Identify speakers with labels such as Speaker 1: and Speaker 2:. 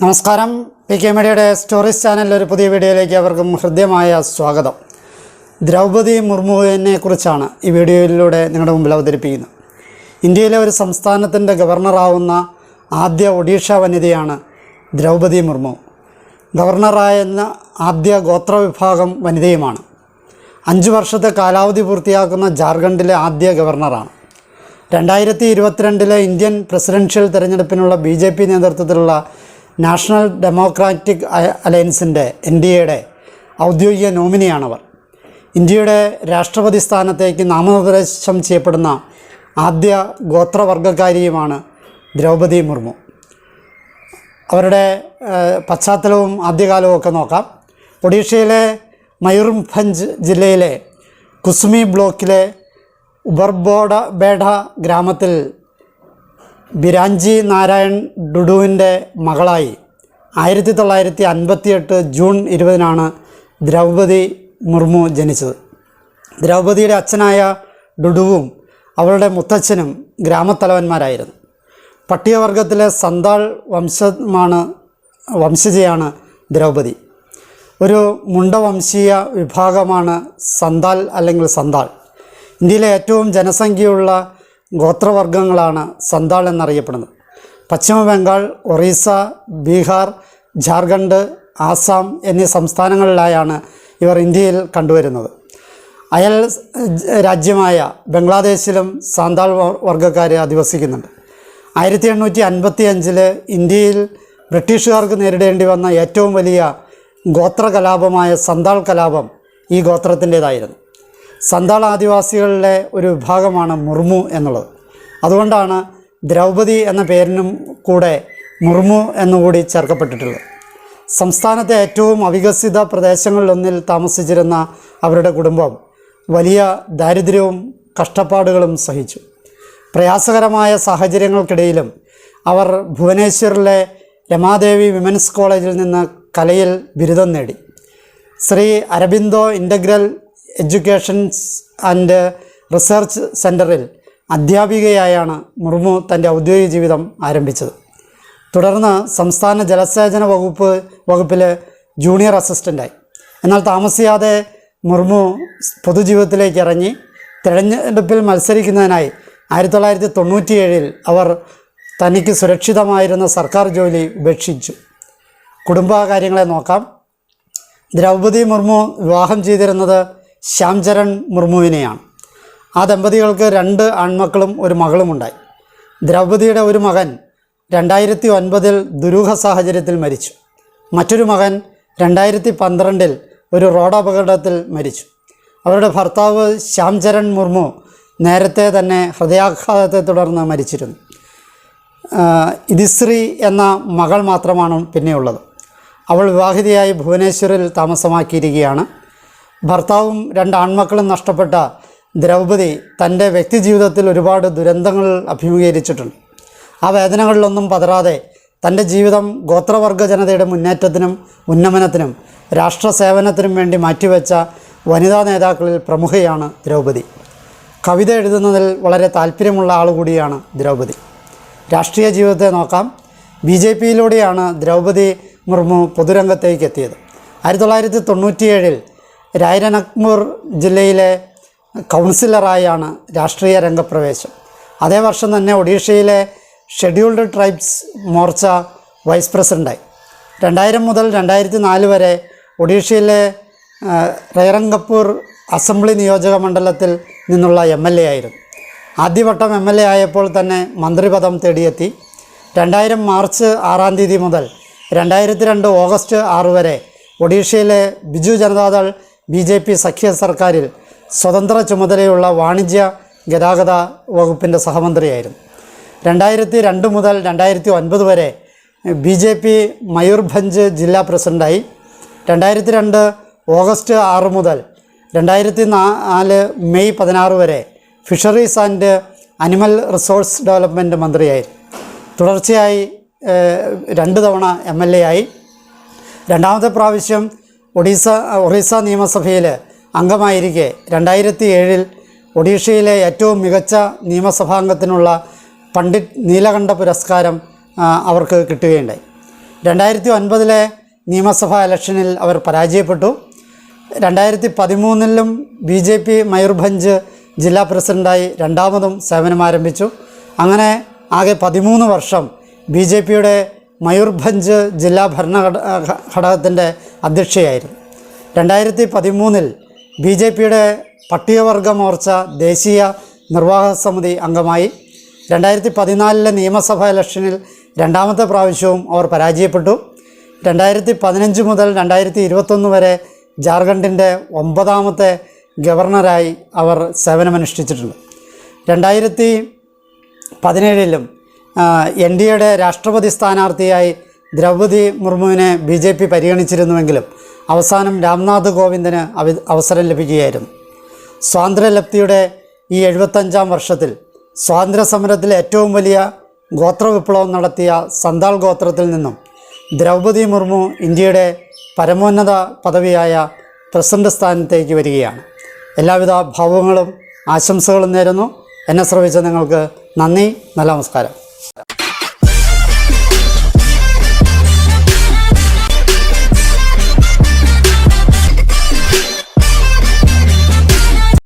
Speaker 1: നമസ്കാരം. P K മീഡിയയുടെ stories ചാനലിലെ ഒരു പുതിയ വീഡിയോയിലേക്ക് അവർക്കും ഹൃദ്യമായ സ്വാഗതം. ദ്രൗപദി മുർമുവിനെ കുറിച്ചാണ് ഈ വീഡിയോയിലൂടെ നിങ്ങളുടെ മുമ്പിൽ അവതരിപ്പിക്കുന്നത്. ഇന്ത്യയിലെ ഒരു സംസ്ഥാനത്തിന്റെ ഗവർണറാവുന്ന ആദ്യ ഒഡീഷ വനിതയാണ് ദ്രൗപദി മുർമു. ഗവർണറായെന്ന ആദ്യ ഗോത്രവിഭാഗം വനിതയുമാണ്. അഞ്ച് വർഷത്തെ കാലാവധി പൂർത്തിയാക്കുന്ന ജാർഖണ്ഡിലെ ആദ്യ ഗവർണറാണ്. രണ്ടായിരത്തി ഇരുപത്തിരണ്ടിലെ ഇന്ത്യൻ പ്രസിഡൻഷ്യൽ തെരഞ്ഞെടുപ്പിനുള്ള ബി ജെ പി നേതൃത്വത്തിലുള്ള നാഷണൽ ഡെമോക്രാറ്റിക് അലയൻസിന്റെ എൻ ഡി എയുടെ ഔദ്യോഗിക നോമിനിയാണവർ. ഇന്ത്യയുടെ രാഷ്ട്രപതി സ്ഥാനത്തേക്ക് നാമനിർദ്ദേശം ചെയ്യപ്പെടുന്ന ആദ്യ ഗോത്രവർഗക്കാരിയുമാണ് ദ്രൗപദി മുർമു. അവരുടെ പശ്ചാത്തലവും ആദ്യകാലവും ഒക്കെ നോക്കാം. ഒഡീഷയിലെ മയൂർഭഞ്ച് ജില്ലയിലെ കുസ്മി ബ്ലോക്കിലെ ഉബർബോഡ ബേഡ ഗ്രാമത്തിൽ ബിരാഞ്ചി നാരായൺ ഡുഡുവിന്റെ മകളായി. ആയിരത്തി തൊള്ളായിരത്തി അൻപത്തിയെട്ട് ജൂൺ ഇരുപതിനാണ് ദ്രൗപദി മുർമു ജനിച്ചത്. ദ്രൗപദിയുടെ അച്ഛനായ ഡുഡുവും അവളുടെ മുത്തച്ഛനും ഗ്രാമത്തലവന്മാരായിരുന്നു. പട്ടികവർഗത്തിലെ സന്താൾ വംശമാണ് വംശജയാണ് ദ്രൗപദി. ഒരു മുണ്ടവംശീയ വിഭാഗമാണ് സന്താൽ അല്ലെങ്കിൽ സന്താൾ. ഇന്ത്യയിലെ ഏറ്റവും ജനസംഖ്യയുള്ള ഗോത്രവർഗങ്ങളാണ് സന്താൾ എന്നറിയപ്പെടുന്നത്. പശ്ചിമ ബംഗാൾ ഒറീസ ബീഹാർ ജാർഖണ്ഡ് ആസാം എന്നീ സംസ്ഥാനങ്ങളിലായാണ് ഇവർ ഇന്ത്യയിൽ കണ്ടുവരുന്നത്. അയൽ രാജ്യമായ ബംഗ്ലാദേശിലും സാന്താൾ വർഗക്കാർ അധിവസിക്കുന്നുണ്ട്. ആയിരത്തി എണ്ണൂറ്റി അൻപത്തി അഞ്ചിൽ ഇന്ത്യയിൽ ബ്രിട്ടീഷുകാർക്ക് നേരിടേണ്ടി വന്ന ഏറ്റവും വലിയ ഗോത്ര കലാപമായ സന്താൾ കലാപം ഈ ഗോത്രത്തിന്റേതായിരുന്നു. സന്താൾ ആദിവാസികളിലെ ഒരു വിഭാഗമാണ് മുർമു എന്നുള്ളത്. അതുകൊണ്ടാണ് ദ്രൗപതി എന്ന പേരിനും കൂടെ മുർമു എന്നുകൂടി ചേർക്കപ്പെട്ടിട്ടുള്ളത്. സംസ്ഥാനത്തെ ഏറ്റവും അവികസിത പ്രദേശങ്ങളിലൊന്നിൽ താമസിച്ചിരുന്ന അവരുടെ കുടുംബം വലിയ ദാരിദ്ര്യവും കഷ്ടപ്പാടുകളും സഹിച്ചു. പ്രയാസകരമായ സാഹചര്യങ്ങൾക്കിടയിലും അവർ ഭുവനേശ്വറിലെ രമാദേവി വിമൻസ് കോളേജിൽ നിന്ന് കലയിൽ ബിരുദം നേടി. Sri Aurobindo integral educations and research സെന്ററിൽ അധ്യാപികയായാണ് മുർമു തന്റെ ഔദ്യോഗിക ജീവിതം ആരംഭിച്ചത്. തുടർന്ന് സംസ്ഥാന ജലസേചന വകുപ്പ് വകുപ്പിൽ ജൂനിയർ അസിസ്റ്റന്റായി. എന്നാൽ താമസിയാതെ മുർമു പൊതുജീവിതത്തിലേക്ക് ഇറങ്ങി തിരഞ്ഞെടുപ്പിൽ മത്സരിക്കുന്നതിനായി ആയിരത്തി തൊള്ളായിരത്തി തൊണ്ണൂറ്റിയേഴിൽ അവർ തനിക്ക് സുരക്ഷിതമായിരുന്ന സർക്കാർ ജോലി ഉപേക്ഷിച്ചു. കുടുംബകാര്യങ്ങളെ നോക്കാം. ദ്രൗപദി മുർമു വിവാഹം ചെയ്തിരുന്നത് ശ്യാംചരൺ മുർമുവിനെയാണ്. ആ ദമ്പതികൾക്ക് രണ്ട് ആൺമക്കളും ഒരു മകളുമുണ്ടായി. ദ്രൗപതിയുടെ ഒരു മകൻ രണ്ടായിരത്തി ഒൻപതിൽ ദുരൂഹ സാഹചര്യത്തിൽ മരിച്ചു. മറ്റൊരു മകൻ രണ്ടായിരത്തി പന്ത്രണ്ടിൽ ഒരു റോഡപകടത്തിൽ മരിച്ചു. അവരുടെ ഭർത്താവ് ശ്യാംചരൺ മുർമു നേരത്തെ തന്നെ ഹൃദയാഘാതത്തെ തുടർന്ന് മരിച്ചിരുന്നു. ഇതിശ്രീ എന്ന മകൾ മാത്രമാണ് പിന്നെയുള്ളത്. അവൾ വിവാഹിതയായി ഭുവനേശ്വറിൽ താമസമാക്കിയിരിക്കുകയാണ്. ഭർത്താവും രണ്ട് ആൺമക്കളും നഷ്ടപ്പെട്ട ദ്രൗപദി തന്റെ വ്യക്തിജീവിതത്തിൽ ഒരുപാട് ദുരന്തങ്ങൾ അഭിമുഖീകരിച്ചിട്ടുണ്ട്. ആ വേദനകളിലൊന്നും പതരാതെ തന്റെ ജീവിതം ഗോത്രവർഗ ജനതയുടെ മുന്നേറ്റത്തിനും ഉന്നമനത്തിനും രാഷ്ട്ര സേവനത്തിനും വേണ്ടി മാറ്റിവെച്ച വനിതാ നേതാക്കളിൽ പ്രമുഖയാണ് ദ്രൗപദി. കവിത എഴുതുന്നതിൽ വളരെ താല്പര്യമുള്ള ആൾ കൂടിയാണ് ദ്രൗപദി. രാഷ്ട്രീയ ജീവിതത്തെ നോക്കാം. ബി ജെ പിയിലൂടെയാണ് ദ്രൗപദി മുർമു പൊതുരംഗത്തേക്ക് എത്തിയത്. ആയിരത്തി തൊള്ളായിരത്തി തൊണ്ണൂറ്റിയേഴിൽ രായരനഗ്മൂർ ജില്ലയിലെ കൗൺസിലറായാണ് രാഷ്ട്രീയ രംഗപ്രവേശം. അതേ വർഷം തന്നെ ഒഡീഷയിലെ ഷെഡ്യൂൾഡ് ട്രൈബ്സ് മോർച്ച വൈസ് പ്രസിഡന്റായി രണ്ടായിരം മുതൽ രണ്ടായിരത്തി നാല് വരെ ഒഡീഷയിലെ റൈറംഗപ്പൂർ അസംബ്ലി നിയോജക മണ്ഡലത്തിൽ നിന്നുള്ള എം എൽ എ ആയിരുന്നു. ആദ്യവട്ടം എം എൽ എ ആയപ്പോൾ തന്നെ മന്ത്രിപദം തേടിയെത്തി. രണ്ടായിരം മാർച്ച് ആറാം തീയതി മുതൽ രണ്ടായിരത്തി രണ്ട് ഓഗസ്റ്റ് ആറ് വരെ ഒഡീഷയിലെ Biju Janata Dal B J P സഖ്യ സർക്കാരിൽ സ്വതന്ത്ര ചുമതലയുള്ള വാണിജ്യ ഗതാഗത വകുപ്പിന്റെ സഹമന്ത്രിയായിരുന്നു. രണ്ടായിരത്തി രണ്ട് മുതൽ രണ്ടായിരത്തി ഒൻപത് വരെ ബി ജെ പി മയൂർഭഞ്ച് ജില്ലാ പ്രസിഡന്റായി രണ്ടായിരത്തി രണ്ട് ഓഗസ്റ്റ് ആറ് മുതൽ രണ്ടായിരത്തി നാല് മെയ് പതിനാറ് വരെ fisheries and animal resource development മന്ത്രിയായി. തുടർച്ചയായി രണ്ട് തവണ എം എൽ എ ആയി. രണ്ടാമത്തെ പ്രാവശ്യം ഒഡീസ ഒറീസ നിയമസഭയിൽ അംഗമായിരിക്കെ രണ്ടായിരത്തി ഏഴിൽ ഒഡീഷയിലെ ഏറ്റവും മികച്ച നിയമസഭാംഗത്തിനുള്ള പണ്ഡിറ്റ് നീലകണ്ഠ പുരസ്കാരം അവർക്ക് കിട്ടുകയുണ്ടായി. രണ്ടായിരത്തി ഒൻപതിലെ നിയമസഭാ ഇലക്ഷനിൽ അവർ പരാജയപ്പെട്ടു. രണ്ടായിരത്തി പതിമൂന്നിലും ബി ജെ പി മയൂർഭഞ്ച് ജില്ലാ പ്രസിഡന്റായി രണ്ടാമതും സേവനം ആരംഭിച്ചു. അങ്ങനെ ആകെ പതിമൂന്ന് വർഷം ബി ജെ പിയുടെ മയൂർഭഞ്ച് ജില്ലാ ഭരണഘട ഘടകത്തിന്റെ അധ്യക്ഷയായിരുന്നു. രണ്ടായിരത്തി പതിമൂന്നിൽ ബി ജെ പിയുടെ പട്ടികവർഗ മോർച്ച ദേശീയ നിർവാഹക സമിതി അംഗമായി. രണ്ടായിരത്തി പതിനാലിലെ നിയമസഭാ ഇലക്ഷനിൽ രണ്ടാമത്തെ പ്രാവശ്യവും അവർ പരാജയപ്പെട്ടു. രണ്ടായിരത്തി പതിനഞ്ച് മുതൽ രണ്ടായിരത്തി ഇരുപത്തൊന്ന് വരെ ജാർഖണ്ഡിന്റെ ഒമ്പതാമത്തെ ഗവർണറായി അവർ സേവനമനുഷ്ഠിച്ചിട്ടുണ്ട്. രണ്ടായിരത്തി പതിനേഴിലും എൻ ഡി എയുടെ രാഷ്ട്രപതി സ്ഥാനാർത്ഥിയായി ദ്രൗപതി മുർമുവിനെ ബി ജെ പി പരിഗണിച്ചിരുന്നുവെങ്കിലും അവസാനം രാംനാഥ് കോവിന്ദിന് അവ- അവസരം ലഭിക്കുകയായിരുന്നു. സ്വാതന്ത്ര്യലബ്ധിയുടെ ഈ എഴുപത്തഞ്ചാം വർഷത്തിൽ സ്വാതന്ത്ര്യ സമരത്തിലെ ഏറ്റവും വലിയ ഗോത്രവിപ്ലവം നടത്തിയ സന്താൾ ഗോത്രത്തിൽ നിന്നും ദ്രൗപതി മുർമു ഇന്ത്യയുടെ പരമോന്നത പദവിയായ പ്രസിഡന്റ് സ്ഥാനത്തേക്ക് വരികയാണ്. എല്ലാവിധ ഭാവങ്ങളും ആശംസകളും നേരുന്നു. എന്നെ ശ്രമിച്ച നിങ്ങൾക്ക് നന്ദി. നല്ല നമസ്കാരം.